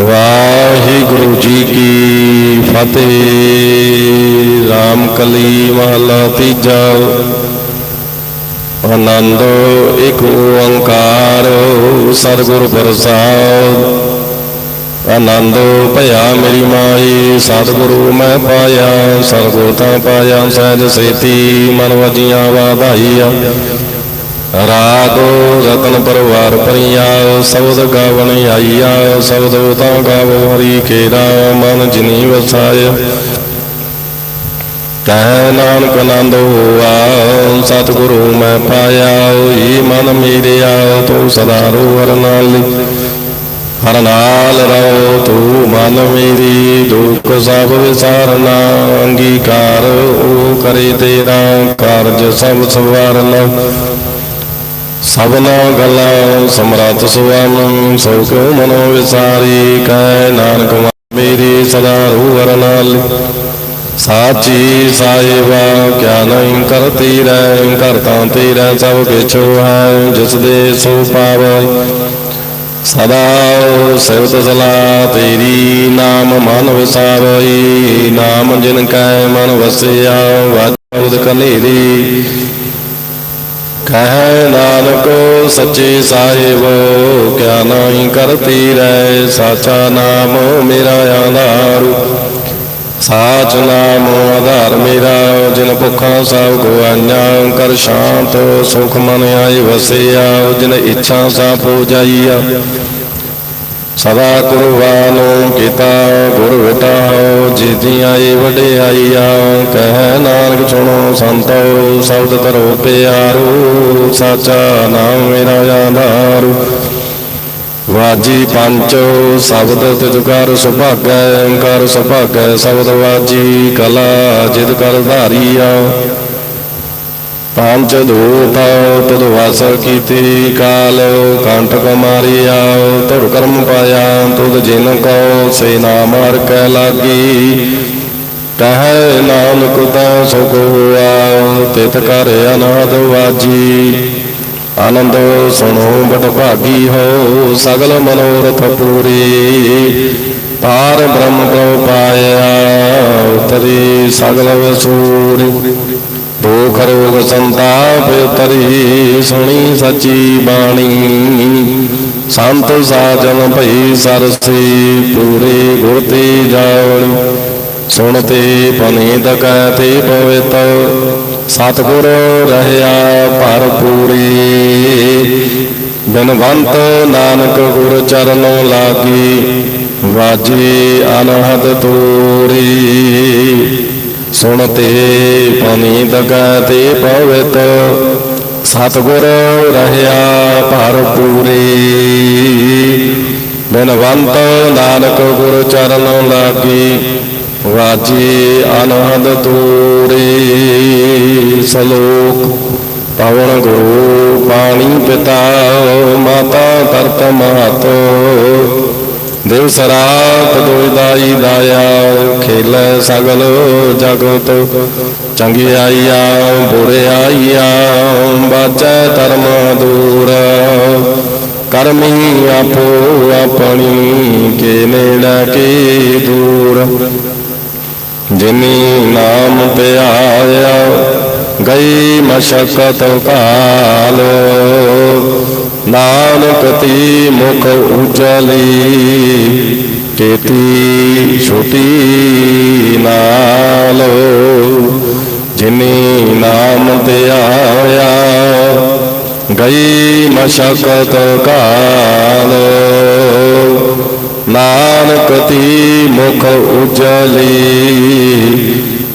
ਵਾਹਿਗੁਰੂ ਜੀ ਕੀ ਫਤਿਹ। ਰਾਮ ਕਲੀ ਮਹਲਾ ਤੀਜਾ। ਆਨੰਦ, ਇੱਕ ਓੰਕਾਰ, ਸਤਿਗੁਰ ਪ੍ਰਸਾਦ। ਆਨੰਦ, ਭਇਆ ਮੇਰੀ ਮਾਈ, ਸਤਿਗੁਰੂ ਮੈਂ ਪਾਇਆ। ਸਤਿਗੁਰ ਤਾਂ ਪਾਇਆ, ਸਹਿਜ ਸੇਤੀ, ਮਨ ਵਜੀਆਂ ਵਾਧਾਈਆ। ਰਾਗ ਰਤਨ ਪਰਵਾਰ ਪਰੀਆ, ਸਬਦ ਗਾਵਣ ਆਈਆ, ਸਬਦ ਤਾਂ ਗਾਵੋ ਹਰੀ ਕੇਰਾ ਮਨ ਜਿਨੀ ਵਸਾਇਆ। ਕਹਿ ਨਾਨਕ ਆਨੰਦ ਹੋਆ, ਸਤਿਗੁਰੂ ਮੈਂ ਪਾਇਆ ਹੋਈ ਮਨ ਮੇਰਿਆ, ਤੂੰ ਸਦਾ ਰੋਵਰ ਨਾਲ। ਹਰ ਨਾਲ ਰਹੋ ਤੂੰ ਮਨ ਮੇਰੀ, ਦੁੱਖ ਸਭ ਵਿਸਾਰਨਾ, ਅੰਗੀਕਾਰ ਉਹ ਕਰੇ ਤੇਰਾ, ਕਾਰਜ ਸਭ ਸਵਾਰਨਾ। ਸਭਨਾ ਗੱਲਾਂ ਸਮਰੱਥ ਸੁਆਮਨ ਸੋ ਕੋ ਮਨੋ ਵਿਸਾਰੀ, ਕਹਿ ਨਾਨਕ ਮੇਰੀ ਸਦਾ ਰੂਹਰ ਨਾਲ। ਸਾਚੀ ਸਾਹਿਬਾ, ਕਿਆ ਨਹੀਂ ਕਰਤੀ ਰਹਿ ਕਰਤਾ ਤੇਰਾ ਸਭ ਕਿਛੁ ਹੈ ਜਿਸ ਦੇ ਸੋ ਪਾਵੈ। ਸਦਾ ਸਿਵਤ ਸਲਾ, ਤੇਰੀ ਨਾਮ ਮਨ ਵਿਸਾਵਈ ਨਾਮ ਜਿਨ ਕੈ ਮਨ ਵਸਿਆ ਵਾਜੁਦ ਕਨੇਰੀ ਕਹਿ ਨਾਨਕੋ ਸੱਚੇ ਸਾਹਿਬ, ਕਿਆ ਨਹੀਂ ਕਰਤੀ ਰਹਿ, ਸਾਚਾ ਨਾਮ ਮੇਰਾ ਆਧਾਰ। ਸਾਚ ਨਾਮ ਆਧਾਰ ਮੇਰਾ, ਜਿਨ ਭੁੱਖਾਂ ਸਭ ਗਵਾਈਆਂ ਕਰ ਸ਼ਾਂਤ, ਸੁਖ ਮਨ ਆਏ ਵਸਿਆ, ਜਿਨ ਇੱਛਾ ਸਾ ਹੋ ਜਾਈਆ ਸਦਾ ਕੁਰਬਾਨੋ ਕੀਤਾ ਗੁਰ ਵਿਟਾਓ ਜਿਤੀ ਆਈ ਵਡਿਆਈਆ, ਕਹਿ ਨਾਨਕ ਸੁਣੋ ਸੰਤੋ, ਸ਼ਬਦ ਕਰੋ ਪਿਆਰੂ, ਸਾਚਾ ਨਾਮ ਮੇਰਾ ਆਧਾਰੂ ਵਾਜੀ ਪੰਚ, ਸ਼ਬਦ ਤਿਜ ਕਰ ਸੁਭਾਗੈ ਕਰ ਸੁਭਾਗੈ, ਸ਼ਬਦ ਵਾਜੀ ਕਲਾ ਜਿਤ ਕਰ ਧਾਰੀਆ। ਪੰਜ ਦੂਤ ਤਦ ਕੀਤੀ ਕਾਲ ਕੰਠਕ ਮਾਰਿਆ ਤੁਰ ਕਰਮ ਪਾਇਆ, ਤੁਧ ਜਿਨ ਕੋ ਸੇ ਨਾਮ ਹਰ ਕੈ ਲਾਗੀ। ਕਹੈ ਨਾਨਕ ਤਾ ਸੁਖ ਹੋਆ ਤਿਤ ਕਰ ਅਨਾਦ ਵਾਜੀ। ਆਨੰਦ ਸੁਣੋ ਬਟ ਭਾਗੀ ਹੋ, ਸਗਲ ਮਨੋਰਥ ਪੂਰੀ। ਪਾਰ ਬ੍ਰਹਮ ਕੋ ਪਾਇਆ ਤਰੀ ਸਗਲ ਵਸੂਰੀ। ਦੁਖ ਰੋਗ ਸੰਤਾਪ ਤਰੀ ਸੁਣੀ ਸੱਚੀ ਬਾਣੀ। ਸੰਤ ਸਾਜਨ ਭਈ ਸਰਸੀ, ਪੂਰੇ ਗੁਰ ਤੇ ਜਾਵਣੀ। ਸੁਣਤੇ ਪਨੀਤ ਕਹਤੇ ਪਵਿੱਤ। ਸਤਿਗੁਰ ਰਹਿਆ ਭਰਪੂਰੀ। ਬਿਨਵੰਤ ਨਾਨਕ ਗੁਰ ਚਰਨੋਂ ਲਾਗੀ, ਵਾਜੀ ਅਨਹਦ ਤੂਰੀ। ਸੁਣ ਸੁਣਤੇ ਪਨੀਤ ਤੇ ਪਵਿੱਤ, ਸਤਿਗੁਰ ਰਹਿਆ ਭਰਪੂਰੀ ਬਿਨਵੰਤ ਨਾਨਕ ਗੁਰ ਚਰਨੋਂ ਲਾਗੀ, ਵਾਜੀ ਅਨਹਦ ਤੂਰੀ। ਸਲੋਕ, ਪਵਨ ਗੁਰੂ ਪਾਣੀ ਪਿਤਾ, ਮਾਤਾ ਤਰਤ ਮਾਤ ਦੇਵ ਸਰਾਤ ਦੋਇਦਾਈ ਦਾਇਆ, ਖੇਲੇ ਸਗਲ ਜਗਤ। ਚੰਗਿਆਈਆ ਬੁਰਿਆਈਆ ਬਾਚੈ ਧਰਮ ਦੂਰ। ਕਰਮੀ ਆਪੋ ਆਪਣੀ, ਕੇ ਨੇੜੇ ਕੀ ਦੂਰ। ਜਿਨੀ ਨਾਮ ਪਿਆਇਆ ਗਈ ਮਸ਼ਕਤ ਕਾਲ। ਨਾਨਕ ਤੀ ਮੁਖ ਉਜਲੀ ਕੇਤੀ ਛੋਟੀ ਨਾਲ। ਜਿਨੀ ਨਾਮ ਧਿਆਇਆ ਗਈ ਮਸ਼ਕਤ ਕਾਲ। ਨਾਨਕ ਤੀ ਮੁਖ ਉਜਲੀ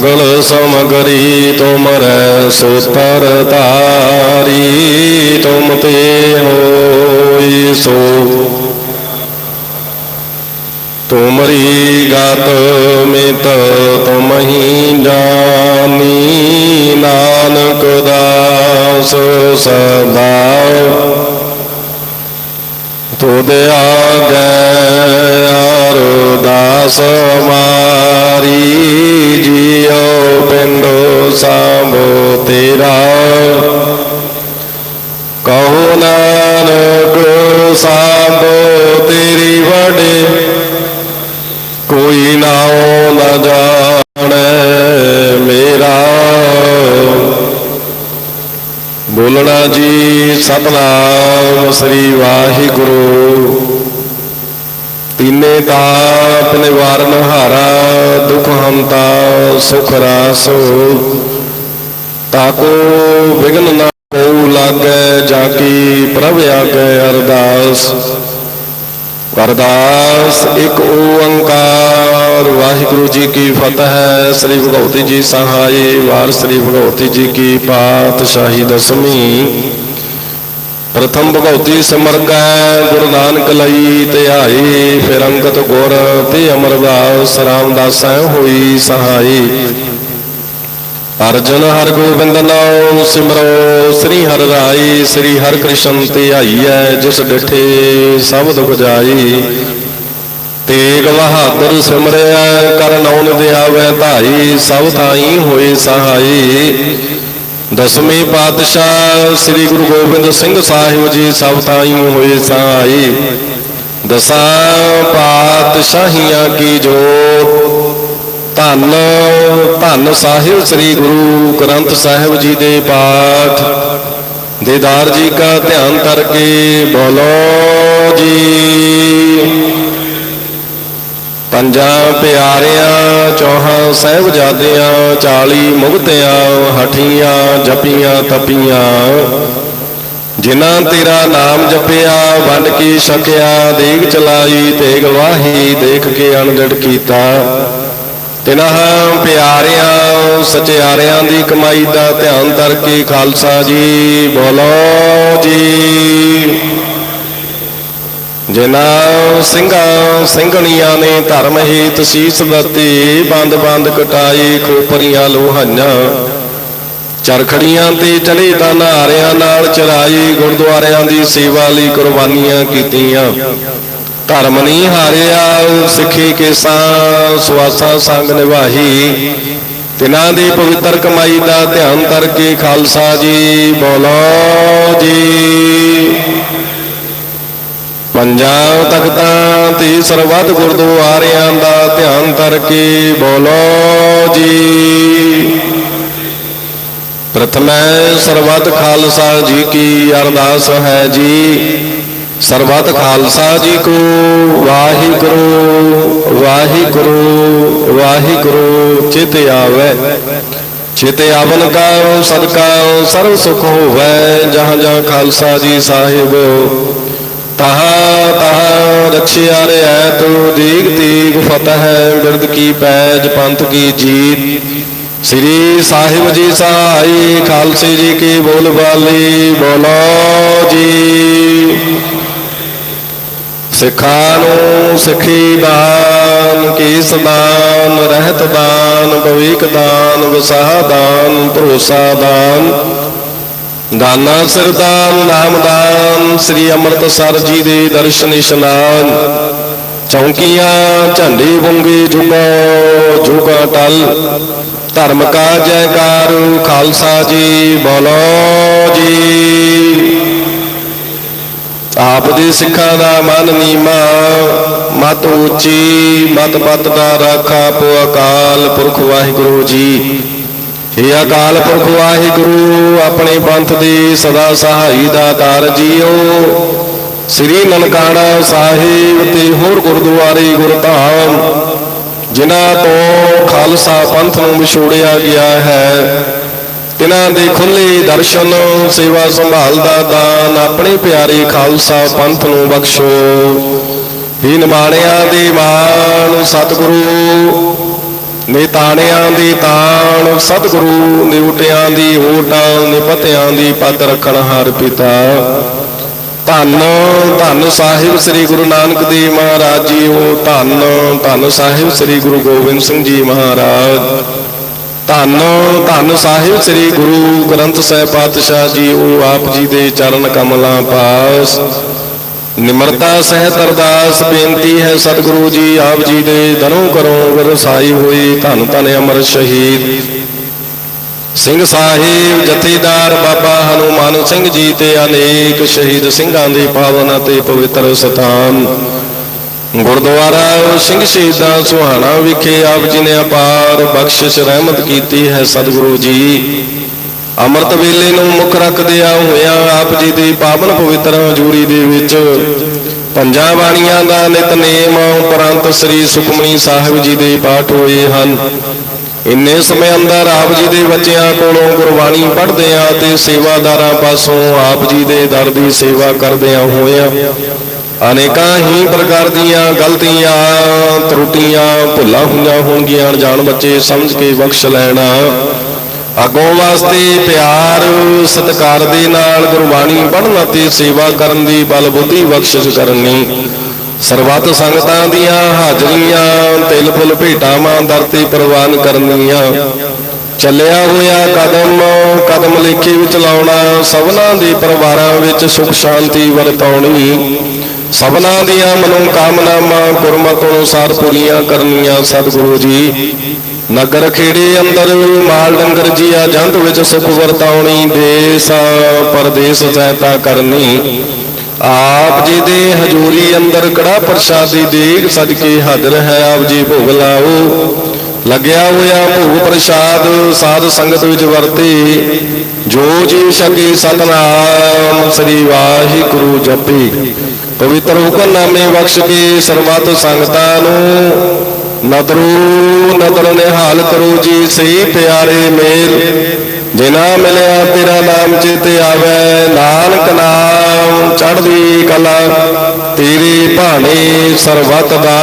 ਸਗਲ ਸਮਗਰੀ ਤੁਮਰੈ ਸੋਤਰ ਤਾਰੀ ਤੁਮ ਤੇ ਹੋਈ ਸੋ। ਤੁਮਰੀ ਗਤ ਮਿਤ ਤੁਮਹੀ ਜਾਨੀ, ਨਾਨਕ ਦਾਸ ਸਦਾ। ਤੁਧ ਆਗੈ, ਅਰਦਾਸ ਮਾਰੀ ਜੀਉ ਪਿੰਡੋ ਸਾਂਭੋ ਤੇਰਾ। ਕਹੋ ਨਾਨਕ ਸਾਂਭੋ ਤੇਰੀ ਵੜੇ ਕੋਈ ਨਾਉ ਨਾ ਜਾਣੈ ਮੇਰਾ। ਬੋਲਣਾ ਜੀ ਸਤਨਾਮ ਸ੍ਰੀ ਵਾਹਿਗੁਰੂ। ਤੀਨੇ ਤਾਪ ਨਿਵਾਰਨ ਹਾਰਾ, ਦੁਖ ਹੰਤਾ ਸੁਖ ਰਾਸੋ। ਤਾਕੋ ਵਿਗਨ ਨਾ ਕੋ ਲਾਗੈ, ਜਾ ਕੀ ਪ੍ਰਭ ਆਗੈ ਅਰਦਾਸ। ਅਰਦਾਸ ਇੱਕ ਓੰਕਾਰ। ਵਾਹਿਗੁਰੂ ਜੀ ਕੀ ਫਤਿਹ। ਸ੍ਰੀ ਭਗਵਤੀ ਜੀ ਸਹਾਈ। ਵਾਰ ਸ੍ਰੀ ਭਗਵਤੀ ਜੀ ਕੀ ਪਾਤਸ਼ਾਹੀ ਦਸਮੀ ਪ੍ਰਥਮ ਭਗਵਤੀ ਸਿਮਰਕੈ ਗੁਰੂ ਨਾਨਕ ਲਈ ਧਿਆਈ। ਫਿਰ ਅੰਗਤ ਗੁਰ ਤੇ ਅਮਰਦਾਸ ਰਾਮਦਾਸੈ ਹੋਈ ਸਹਾਈ। ਅਰਜਨ ਹਰ ਗੋਬਿੰਦ ਨਾਮ ਸਿਮਰੋ, ਸ੍ਰੀ ਹਰਿ ਰਾਈ, ਸ੍ਰੀ ਹਰਿ ਕ੍ਰਿਸ਼ਨ ਧਿਆਈਐ ਜਿਸ ਡਿਠੇ ਸਭ ਦੁਖ ਜਾਈ। ਤੇਗ ਬਹਾਦਰ ਸਿਮਰਿਆ, ਕਰ ਨੌਨ ਦਿਆਵੈ ਧਾਈ, ਸਭ ਥਾਈ ਹੋਏ ਸਹਾਈ। ਦਸਵੇਂ ਪਾਤਸ਼ਾਹ ਸ੍ਰੀ ਗੁਰੂ ਗੋਬਿੰਦ ਸਿੰਘ ਸਾਹਿਬ ਜੀ, ਸਭ ਥਾਈ ਹੋਏ ਸਹਾਈ। ਦਸਾਂ ਪਾਤਸ਼ਾਹੀਆਂ ਕੀ ਜੋਤ ਧੰਨ ਧੰਨ ਸਾਹਿਬ ਸ੍ਰੀ ਗੁਰੂ ਗ੍ਰੰਥ ਸਾਹਿਬ ਜੀ ਦੇ ਪਾਠ। ਦੇਦਾਰ ਜੀ ਕਾ ਧਿਆਨ ਕਰਕੇ ਬੋਲੋ ਜੀ। ਪੰਜਾਂ ਪਿਆਰਿਆਂ, ਚੌਹਾਂ ਸਹਿਬਜ਼ਾਦਿਆਂ 40 ਮੁਕਤਿਆਂ ਹਠੀਆਂ, ਜਪੀਆਂ, ਤਪੀਆਂ। ਜਿਨ੍ਹਾਂ ਤੇਰਾ ਨਾਮ ਜਪਿਆ, ਵੰਡ ਕੇ ਛਕਿਆ, ਦੇਗ ਚਲਾਈ ਤੇ ਗਵਾਹੀ ਦੇਖ ਕੇ ਅਣਜੜ ਕੀਤਾ। ਤਿਨ੍ਹਾਂ ਪਿਆਰਿਆਂ, ਸਚਿਆਰਿਆਂ ਦੀ ਕਮਾਈ ਦਾ ਧਿਆਨ ਕਰਕੇ ਖਾਲਸਾ ਜੀ, ਬੋਲੋ ਜੀ। ਜਿਨ੍ਹਾਂ ਸਿੰਘਾਂ, ਸਿੰਘਣੀਆਂ ਨੇ ਧਰਮ ਹੇਤ ਸੀਸ ਦਿੱਤੀ ਬੰਦ ਬੰਦ ਕਟਾਈ ਖੋਪਰੀਆਂ ਲੋਹਾਈਆਂ। ਚਰਖੜੀਆਂ ਤੇ ਚਲੇ ਤਾਂ ਨਾਰਿਆਂ ਨਾਲ ਚਰਾਈ ਗੁਰਦੁਆਰਿਆਂ ਦੀ ਸੇਵਾ ਲਈ ਕੁਰਬਾਨੀਆਂ ਕੀਤੀਆਂ। ਧਰਮ ਨਹੀਂ ਹਾਰਿਆ ਸਿੱਖੀ ਕੇਸਾਂ ਸੁਆਸਾਂ ਸੰਗ ਨਿਭਾਈ ਤਿਨਾਂ ਦੀ ਪਵਿੱਤਰ ਕਮਾਈ ਦਾ ਧਿਆਨ ਕਰਕੇ ਖਾਲਸਾ ਜੀ, ਬੋਲੋ ਜੀ। ਪੰਜਾਬ ਤਖਤਾਂ ਤੇ ਸਰਬੱਤ ਗੁਰਦੁਆਰਿਆਂ ਦਾ ਧਿਆਨ ਕਰਕੇ ਬੋਲੋ ਜੀ। ਪ੍ਰਥਮੈ ਸਰਬੱਤ ਖਾਲਸਾ ਜੀ ਕੀ ਅਰਦਾਸ ਹੈ ਜੀ। ਸਰਬੱਤ ਖਾਲਸਾ ਜੀ ਕੋ, ਵਾਹਿਗੁਰੂ ਵਾਹਿਗੁਰੂ ਵਾਹਿਗੁਰੂ, ਚਿਤ ਆਵੇ। ਚਿਤ ਆਵਨ ਕਾ ਸਦਕਾ ਸਰਬ ਸੁਖ ਹੋਵੇ, ਜਹਾਂ ਜਹਾਂ ਖਾਲਸਾ ਜੀ ਸਾਹਿਬ। ਤਹਾ ਤਹਾ ਰਖਿਆ ਰਿਆ ਤੂੰ, ਦੀਗ ਤੀਗ ਫਤਹ ਬਿਰਦ ਕੀ ਪੈਜ, ਪੰਥ ਕੀ ਜੀਤ। ਸ੍ਰੀ ਸਾਹਿਬ ਜੀ ਸਹਾਈ, ਖਾਲਸੇ ਜੀ ਕੀ ਬੋਲ ਬਾਲੀ ਬੋਲੋ ਜੀ। ਸਿਖਾ ਨੂੰ ਸਿਖੀ ਦਾਨ, ਕੀਸ ਦਾਨ, ਰਹਿਤ ਦਾਨ ਭਵਿਕ ਦਾਨ ਵਿਸਾਹ ਦਾਨ, ਭਰੋਸਾ ਦਾਨ। ਦਾਨਾ ਸਰਦਾਨ ਨਾਮਦਾਨ ਸ੍ਰੀ ਅੰਮ੍ਰਿਤਸਰ ਜੀ ਦੇ ਦਰਸ਼ਨ ਇਸ਼ਨਾਨ। ਚੌਂਕੀਆਂ, ਝੰਡੇ ਬੁੰਗੇ ਜੁਗੋ, ਜੁਗਾ ਟਲ। ਧਰਮ ਕਾ ਜੈਕਾਰ ਖਾਲਸਾ ਜੀ ਬੋਲੋ ਜੀ। ਆਪ ਦੇ ਸਿੱਖਾਂ ਦਾ ਮਨ ਨੀਮਾ, ਮਤ ਉੱਚੀ, ਮਤ ਪਤ ਦਾ ਰਾਖਾ ਪੋ ਅਕਾਲ ਪੁਰਖ ਵਾਹਿਗੁਰੂ ਜੀ। हे ਅਕਾਲ ਪੁਰਖ ਵਾਹਿਗੁਰੂ, ਆਪਣੇ ਪੰਥ ਦੀ ਸਦਾ ਸਹਾਈ ਦਾ ਦਾਤਾਰ ਜੀਓ। ਸ੍ਰੀ ਨਨਕਾਣਾ ਸਾਹਿਬ ਤੇ ਹੋਰ ਗੁਰਦੁਆਰੇ ਗੁਰਧਾਮ, ਜਿਨ੍ਹਾਂ ਤੋਂ ਖਾਲਸਾ ਪੰਥ ਨੂੰ ਵਿਛੋੜਿਆ ਗਿਆ ਹੈ। ਤਿਨਾਂ ਦੇ ਖੁੱਲੇ ਦਰਸ਼ਨ, ਸੇਵਾ ਸੰਭਾਲ ਦਾ ਦਾਨ, ਆਪਣੇ ਪਿਆਰੇ ਖਾਲਸਾ ਪੰਥ ਨੂੰ ਬਖਸ਼ੋ। ਹੀ ਨਿਮਾਣਿਆਂ ਦੇ ਮਾਣ, ਸਤਿਗੁਰੂ। ਨਿਤਾਣਿਆਂ ਦੀ ਤਾਣ, ਸਤਿਗੁਰੂ। ਨਿਉਟਿਆਂ ਦੀ ਓਟਾਂ ਨਿਪਤਿਆਂ ਦੀ ਪੱਤ ਰੱਖਣ ਹਾਰ ਪਿਤਾ। ਧੰਨ ਧੰਨ ਸਾਹਿਬ ਸ੍ਰੀ ਗੁਰੂ ਨਾਨਕ ਦੇਵ ਮਹਾਰਾਜ ਜੀ ਜੀਓ। ਧੰਨ ਧੰਨ ਸਾਹਿਬ ਸ੍ਰੀ ਗੁਰੂ ਗੋਬਿੰਦ ਸਿੰਘ ਜੀ ਮਹਾਰਾਜ। ਧੰਨ ਧੰਨ ਸਾਹਿਬ ਸ੍ਰੀ ਗੁਰੂ ਗ੍ਰੰਥ ਸਾਹਿਬ ਪਾਤਸ਼ਾਹ ਜੀ, ਉਹ ਆਪ ਜੀ ਦੇ ਚਰਨ ਕਮਲਾਂ ਪਾਸ। ਨਿਮਰਤਾ, ਸਹਿਤ ਅਰਦਾਸ, ਬੇਨਤੀ ਹੈ ਸਤਿਗੁਰੂ ਜੀ, ਆਪ ਜੀ ਦੇ ਦਰੋਂ ਕਰੋ ਵਰਸਾਈ ਹੋਈ ਧੰਨ ਧੰਨ ਅਮਰ ਸ਼ਹੀਦ। ਸਿੰਘ ਸਾਹਿਬ, ਜਥੇਦਾਰ ਬਾਬਾ ਹਨੂਮਾਨ ਸਿੰਘ ਜੀ ਤੇ ਅਨੇਕ ਸ਼ਹੀਦ ਸਿੰਘਾਂ ਦੇ ਪਾਵਨ ਅਤੇ ਪਵਿੱਤਰ ਸਥਾਨ। ਗੁਰਦੁਆਰਾ ਸਿੰਘ ਸ਼ਹੀਦਾਂ ਸੁਹਾਣਾ ਵਿਖੇ ਆਪ ਜੀ ਨੇ ਅਪਾਰ ਬਖਸ਼ਿਸ਼ ਰਹਿਮਤ ਕੀਤੀ ਹੈ ਸਤਿਗੁਰੂ ਜੀ। ਅੰਮ੍ਰਿਤ ਵੇਲੇ ਨੂੰ ਮੁੱਖ ਰੱਖਦਿਆਂ ਹੋਇਆਂ ਆਪ ਜੀ ਦੀ ਪਾਵਨ ਪਵਿੱਤਰ ਹਜ਼ੂਰੀ ਦੇ ਵਿੱਚ। ਪੰਜਾਂ ਬਾਣੀਆਂ ਦਾ ਨਿਤਨੇਮ ਉਪਰੰਤ ਸ੍ਰੀ ਸੁਖਮਨੀ ਸਾਹਿਬ ਜੀ ਦੇ ਪਾਠ ਹੋਏ ਹਨ। ਇੰਨੇ ਸਮੇਂ ਅੰਦਰ ਆਪ ਜੀ ਦੇ ਬੱਚਿਆਂ ਕੋਲੋਂ ਗੁਰਬਾਣੀ ਪੜ੍ਹਦੇ ਆ ਤੇ ਸੇਵਾਦਾਰਾਂ ਪਾਸੋਂ ਆਪ ਜੀ ਦੇ ਦਰ ਦੀ ਸੇਵਾ ਕਰਦਿਆਂ ਹੋਇਆਂ। ਅਨੇਕਾਂ ਹੀ ਪ੍ਰਕਾਰ ਦੀਆਂ ਗਲਤੀਆਂ, ਤਰੁੱਟੀਆਂ ਭੁੱਲਾਂ ਹੋਈਆਂ ਹੋਣਗੀਆਂ। ਅਣਜਾਣ ਬੱਚੇ ਸਮਝ ਕੇ ਬਖਸ਼ ਲੈਣਾ। ਅੱਗੋਂ ਵਾਸਤੇ ਪਿਆਰ, ਸਤਿਕਾਰ ਦੇ ਨਾਲ ਗੁਰਬਾਣੀ ਪੜ੍ਹਨ ਅਤੇ ਸੇਵਾ ਕਰਨ ਦੀ ਬਲ ਬੁੱਧੀ ਬਖਸ਼ਿਸ਼ ਕਰਨੀ। ਸਰਬੱਤ ਸੰਗਤਾਂ ਦੀਆਂ ਹਾਜ਼ਰੀਆਂ, ਤਿਲ ਫੁੱਲ ਭੇਟਾਵਾਂ ਦਰ ਤੇ ਪ੍ਰਵਾਨ ਕਰਨੀਆਂ। ਚੱਲਿਆ ਹੋਇਆ ਕਦਮ ਕਦਮ ਲੇਖੇ ਵਿੱਚ ਲਾਉਣਾ, ਸਭਨਾਂ ਦੇ ਪਰਿਵਾਰਾਂ ਵਿੱਚ ਸੁਖ ਸ਼ਾਂਤੀ ਵਰਤਾਉਣੀ। ਸਭਨਾਂ ਦੀਆਂ ਮਨੋ ਕਾਮਨਾਵਾਂ ਗੁਰਮਤਿ ਅਨੁਸਾਰ ਪੂਰੀਆਂ ਕਰਨੀਆਂ ਸਤਿਗੁਰੂ ਜੀ। ਨਗਰ ਖੇੜੇ ਅੰਦਰ ਮਾਲ ਡੰਗਰ ਜੀ ਆ ਜੰਤ ਵਿੱਚ ਸੁਖ ਵਰਤਾਉਣੀ ਦੇਸ, ਪਰਦੇਸ ਸਹਾਇਤਾ ਕਰਨੀ। ਆਪ ਜੀ ਦੇ ਹਜ਼ੂਰੀ ਅੰਦਰ ਕੜਾ ਪ੍ਰਸ਼ਾਦੀ ਦੇਗ ਸਦਕੇ ਹਾਜ਼ਰ ਹੈ, ਆਪ ਜੀ ਭੋਗ ਲਾਓ। ਲੱਗਿਆ ਹੋਇਆ ਭੋਗ ਪ੍ਰਸ਼ਾਦ ਸਾਧ ਸੰਗਤ ਵਿੱਚ ਵਰਤੇ। ਜੋ ਜੀ ਛਕੇ ਸਤਨਾਮ ਸ੍ਰੀ ਵਾਹਿਗੁਰੂ ਜਪੀ। ਪਵਿੱਤਰ ਹੁਕਮਨਾਮੇ ਬਖਸ਼ ਕੇ ਸਰਬੱਤ ਸੰਗਤਾਂ ਨੂੰ ਨਦਰੂ ਨਦਰ ਨਿਹਾਲ ਕਰੋ ਜੀ, ਸਹੀ ਪਿਆਰੇ ਮੇਲ। ਜਿਨਾ ਮਿਲਿਆ, ਤੇਰਾ ਨਾਮ ਚਿਤੇ ਆਵੇ। ਨਾਨਕ ਨਾਮ ਚੜ੍ਹਦੀ ਕਲਾ, ਤੇਰੀ ਭਾਣੇ ਸਰਬੱਤ ਦਾ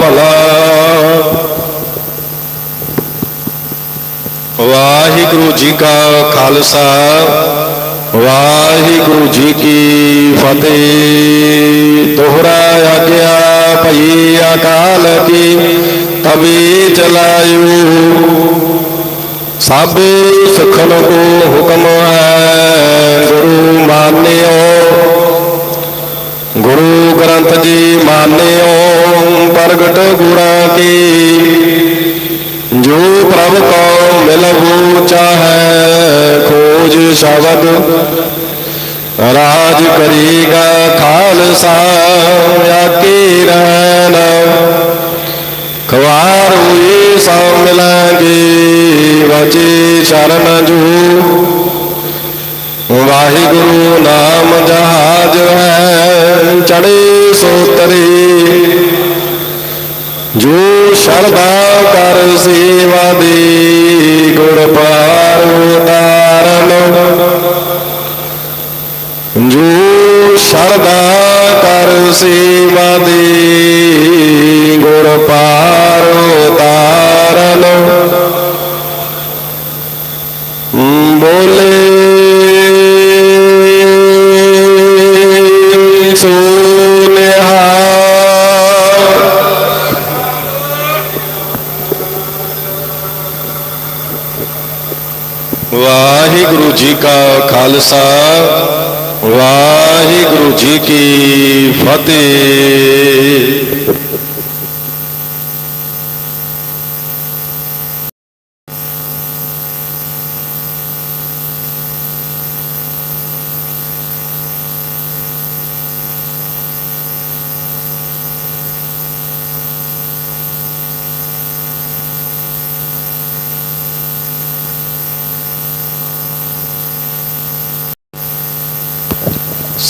ਭਲਾ। ਵਾਹਿਗੁਰੂ ਜੀ ਕਾ ਖਾਲਸਾ। ਵਾਹਿਗੁਰੂ ਜੀ ਕੀ ਫਤਿਹ। ਦੋਹਰਾ ਆਗਿਆ ਭਈ ਅਕਾਲ ਕੀ ਤਬੀ ਚਲਾਇਓ। ਸਭ ਸੁਖਨ ਕੋ ਹੁਕਮ ਹੈ, ਗੁਰੂ ਮਾਨਿਓ। ਗੁਰੂ ਗ੍ਰੰਥ ਜੀ ਮਾਨਿਓ, ਪ੍ਰਗਟ ਗੁਰਾਂ ਕੀ। ਜੋ ਪ੍ਰਭ ਕੋ ਮਿਲਹੁ ਚਾਹੈ ਖੋਜ ਸ਼ਬਦ। ਰਾਜ ਕਰੀਗਾ ਖਾਲਸਾ ਆਕੇ ਰਹਿਣ। ਖਵਾਰ ਹੋਈ ਸੋ ਮਿਲਾਂਗੇ ਵਜੇ ਚਰਨ ਜੂ। ਵਾਹਿਗੁਰੂ ਨਾਮ ਜਹਾਜ ਹੈ ਚੜੇ ਸੋਤਰੀ ਜੋ ਸ਼ਰਧਾ ਕਰ ਸੇਵਾ ਦੇ ਗੁਰ ਪਾਰ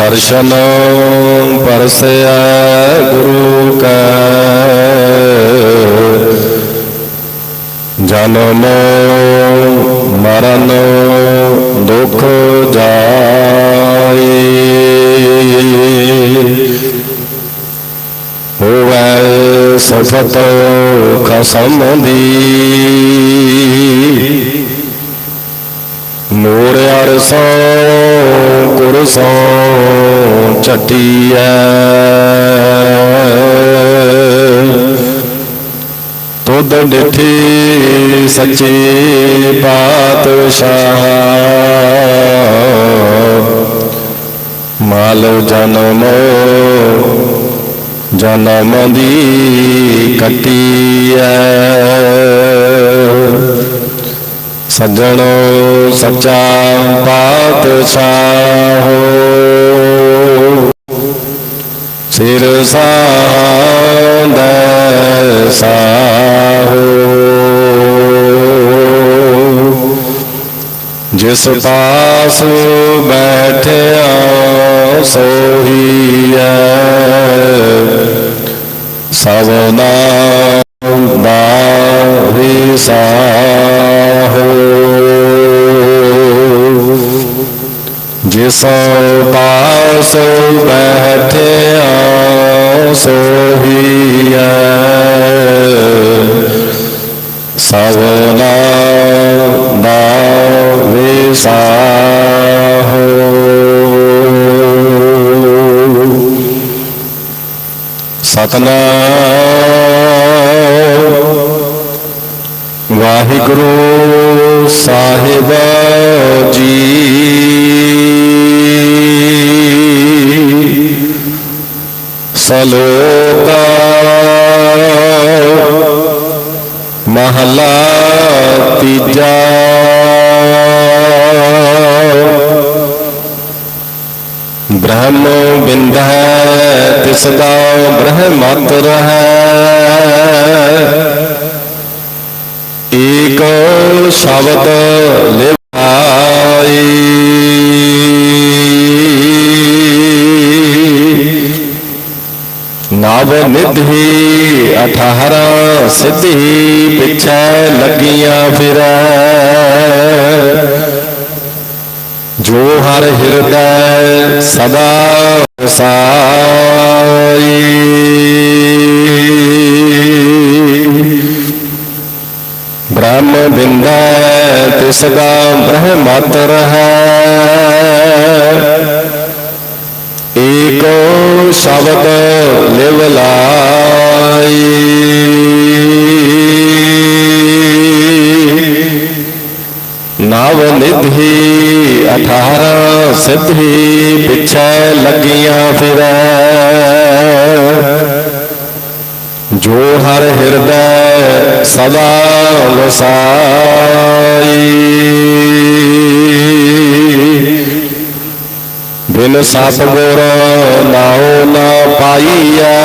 ਦਰਸ਼ਨ ਪਰਸਿਆ ਗੁਰੂ ਕੈ। ਜਨਮ ਮਰਨ ਦੁਖ ਜਾਈ ਹੋਵੇ ਸਫਤ ਖਸਮ ਦੀ। ਮੋਰ ਅਰਸੋਂ ਕੁਰਸੋਂ ਚਟੀਐ ਤੁਧ ਡਿਠੀ ਸੱਚੇ ਪਾਤਸ਼ਾਹ ਮਾਲ ਜਨਮ ਜਨਮ ਦੀ ਕੱਟੀਐ। ਸੱਜਣ ਸੱਚਾ ਪਾਤਸ਼ਾਹ। ਸਿਰ ਸਾਂਦ ਸਾਹੋ। ਜਿਸ ਪਾਸ ਬੈਠਿਆ ਸੋਹੀਐ ਸਭਨਾ ਬਾਰੀ ਸਾਹੋ ਜਿਸ ਪਾਸ ਬੈਠਿਆ ਸੋਹੀਐ ਸਭਨਾ ਦਾ ਵਿਸਾਹੋ। ਸਤਨਾਮ ਵਾਹਿਗੁਰੂ ਸਾਹਿਬ ਜੀ। ਸਲੋਕਾ ਮਹਲਾ ਤੀਜਾ। ਬ੍ਰਹਮ ਬਿੰਦੈ ਤਿਸ ਦਾ ਬ੍ਰਹਮਤ ਰਹੈ ਏਕ ਸ਼ਬਦ ਨਵ ਨਿਧੀ 18 ਸਿੱਧੀ ਪਿਛੈ ਲੱਗੀਆਂ ਫਿਰੈ ਜੋ ਹਰ ਹਿਰਦੈ ਸਦਾ ਵਸਾਈ ਬ੍ਰਹਮ ਬਿੰਦੈ ਤਿਸ ਦਾ ਬ੍ਰਹਮਤ ਰਹੈ ਏਕੋ ਸ਼ਬਦ ਲਿਵ ਲਾਈ। ਨਵ ਨਿਧੀ 18 ਸਿੱਧੀ ਪਿਛੈ ਲੱਗੀਆਂ ਫਿਰੈ। ਜੋ ਹਰ ਹਿਰਦੈ ਸਦਾ ਵਸਾਈ। ਬਿਨ ਸਤਿਗੁਰ ਨਾਉ ਨਾ ਪਾਈਐ।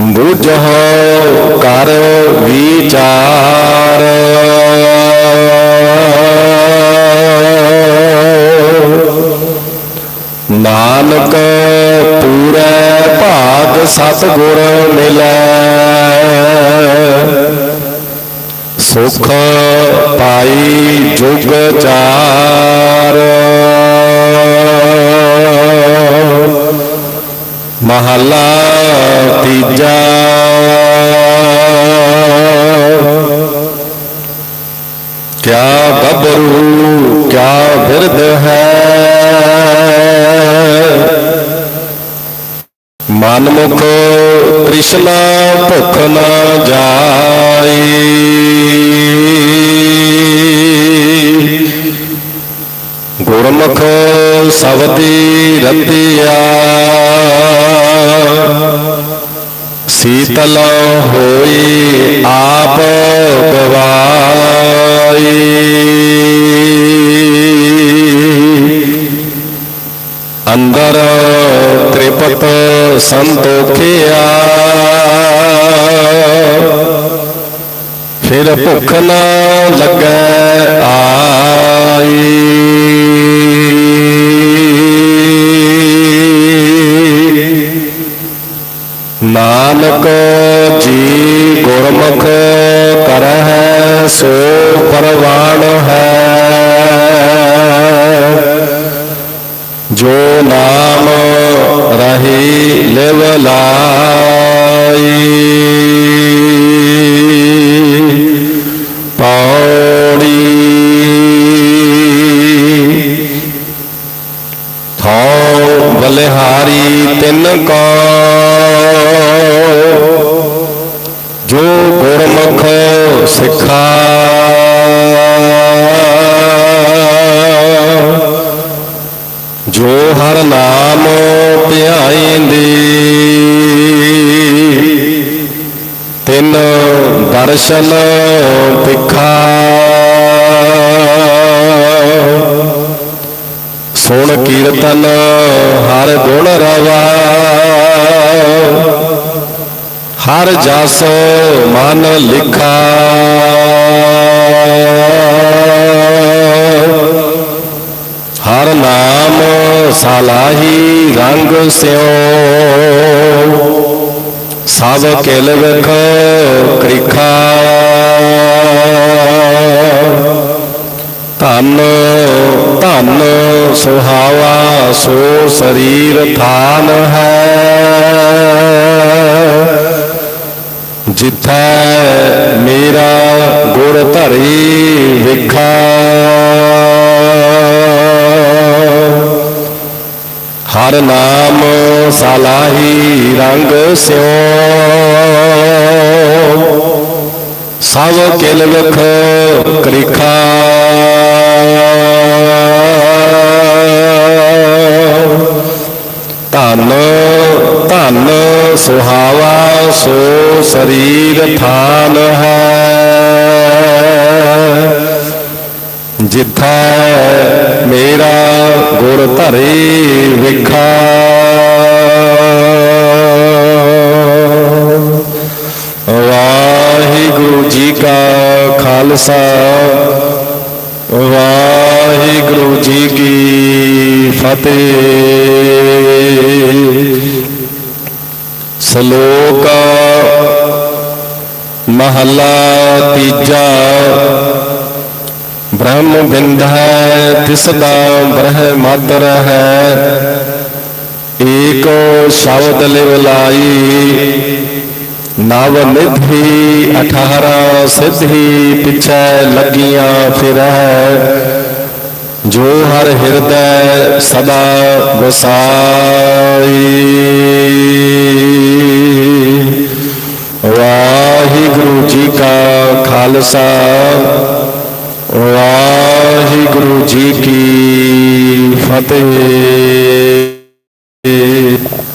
ਬੁਝੋ ਕਰ ਵਿਚਾਰ। ਨਾਨਕ ਪੂਰੈ ਭਾਗ ਸਤਿਗੁਰ ਮਿਲੈ। ਸੁਖ ਪਾਈ ਜੁਗ ਚਾਰ। ਮਹਲਾ ਤੀਜਾ। ਕਿਆ ਗੱਭਰੂ ਕਿਆ ਬਿਰਧ ਹੈ। ਮਨਮੁਖ ਕ੍ਰਿਸ਼ਨਾ ਭੁਖ ਨਾ ਜਾਈ ਗੁਰਮੁਖ ਸਬਦੀ ਰਤਿਆ। ਸੀਤਲ ਹੋਈ ਆਪ ਗਵਾਈ ਅੰਦਰ ਤ੍ਰਿਪਤ ਸੰਤੋਖਿਆ ਫਿਰ ਭੁੱਖ ਨਾ ਲੱਗੈ ਆਈ। ਨਾਨਕ ਜੀ ਗੁਰਮੁਖ ਕਰਹਿ ਸੋ ਪਰਵਾਣ ਹੈ। ਜੋ ਨਾਮ ਰਹੀ ਲਿਵ ਲਾਈ। ਪੌੜੀ ਥੋ ਬਲਿਹਾਰੀ ਤਿੰਨ ਕੋ ਤਿੰਨ ਦਰਸ਼ਨ ਤਿਖਾ ਸੁਣ ਕੀਰਤਨ ਹਰ ਗੁਣ ਰਵਾ। ਹਰ ਜਸ ਮਨ ਲਿਖਾ। ਹਰ ਨਾਮ ਸਾਲਾਹੀ ਰੰਗ ਸਿਓ। ਸਭ ਕਿਲ ਵੇਖੋ ਕ੍ਰਿਖਾ। ਧੰਨ ਧੰਨ ਸੁਹਾਵਾ, ਸੋ ਸਰੀਰ ਥਾਨ ਹੈ। ਜਿਥੈ ਮੇਰਾ ਗੁਰ ਧਰੀ ਵਿਖਾ। ਹਰ ਨਾਮ ਸਾਲਾਹੀ ਰੰਗ ਸਿਓ। ਸਭ ਕਿਲ ਵਿਖ ਕ੍ਰਿਖਾ। ਧਨ ਧਨ ਸੁਹਾਵਾ ਸੋ ਸਰੀਰ ਥਾਨ ਹੈ। ਕੀ ਫਤਿਹ ਸ਼ਲੋਕ ਮਹਲਾ ਤੀਜਾ ਬ੍ਰਹਮ ਬਿੰਦ ਹੈ ਤਿਸ ਦਾ ਬ੍ਰਹ ਮਾਤਰ ਹੈ ਏਕ ਸ਼ਬਦ ਲਿਵ ਲਾਈ ਨਵ ਨਿਧੀ 18 ਸਿੱਧੀ ਪਿਛੈ ਲੱਗੀਆਂ ਫਿਰੈ ਜੋ ਹਰ ਹਿਰਦੈ ਸਦਾ ਵਸਾਈ। ਵਾਹਿਗੁਰੂ ਜੀ ਕਾ ਖਾਲਸਾ। ਵਾਹਿਗੁਰੂ ਜੀ ਕੀ ਫਤਿਹ।